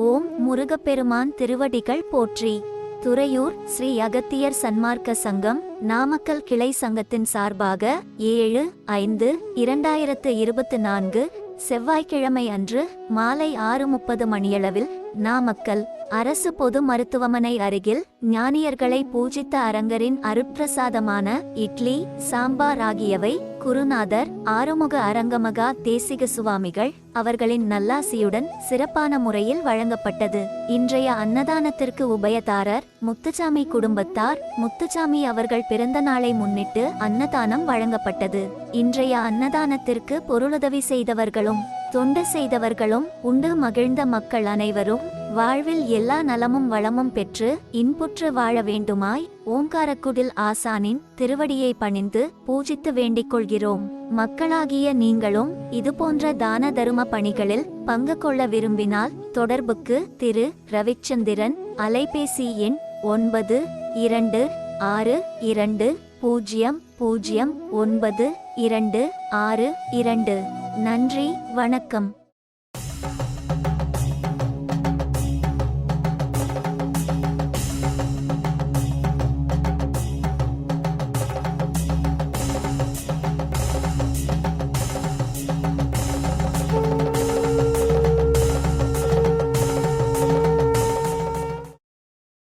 ஓம் முருகப்பெருமான் திருவடிகள் போற்றி. துறையூர் ஸ்ரீ அகத்தியர் சன்மார்க்க சங்கம் நாமக்கல் கிளை சங்கத்தின் சார்பாக ஏழு ஐந்து இரண்டாயிரத்து இருபத்து நான்கு செவ்வாய்க்கிழமை அன்று மாலை ஆறு முப்பது மணியளவில் நாமக்கல் அரசு பொது மருத்துவமனை அருகில் ஞானியர்களை பூஜித்த அரங்கரின் அருட்பிரசாதமான இட்லி சாம்பார் ஆகியவை குருநாதர் ஆறுமுக அரங்கமகா தேசிக சுவாமிகள் அவர்களின் நல்லாசியுடன் சிறப்பான முறையில் வழங்கப்பட்டது. இன்றைய அன்னதானத்திற்கு உபயதாரர் முத்துச்சாமி குடும்பத்தார் முத்துச்சாமி அவர்கள் பிறந்த நாளை முன்னிட்டு அன்னதானம் வழங்கப்பட்டது. இன்றைய அன்னதானத்திற்கு பொருளுதவி செய்தவர்களும் தொண்டு செய்தவர்களும் உண்டு மகிழ்ந்த மக்கள் அனைவரும் வாழ்வில் எல்லா நலமும் வளமும் பெற்று இன்புற்று வாழ வேண்டுமாய் ஓங்காரக்குடில் ஆசானின் திருவடியை பணிந்து பூஜித்து வேண்டிக் கொள்கிறோம். மக்களாகிய நீங்களும் இதுபோன்ற தான தரும பணிகளில் பங்கு கொள்ள விரும்பினால் தொடர்புக்கு திரு. ரவிச்சந்திரன் அலைபேசி எண் ஒன்பது இரண்டு ஆறு இரண்டு பூஜ்ஜியம் பூஜ்ஜியம் ஒன்பது இரண்டு ஆறு இரண்டு. நன்றி வணக்கம்.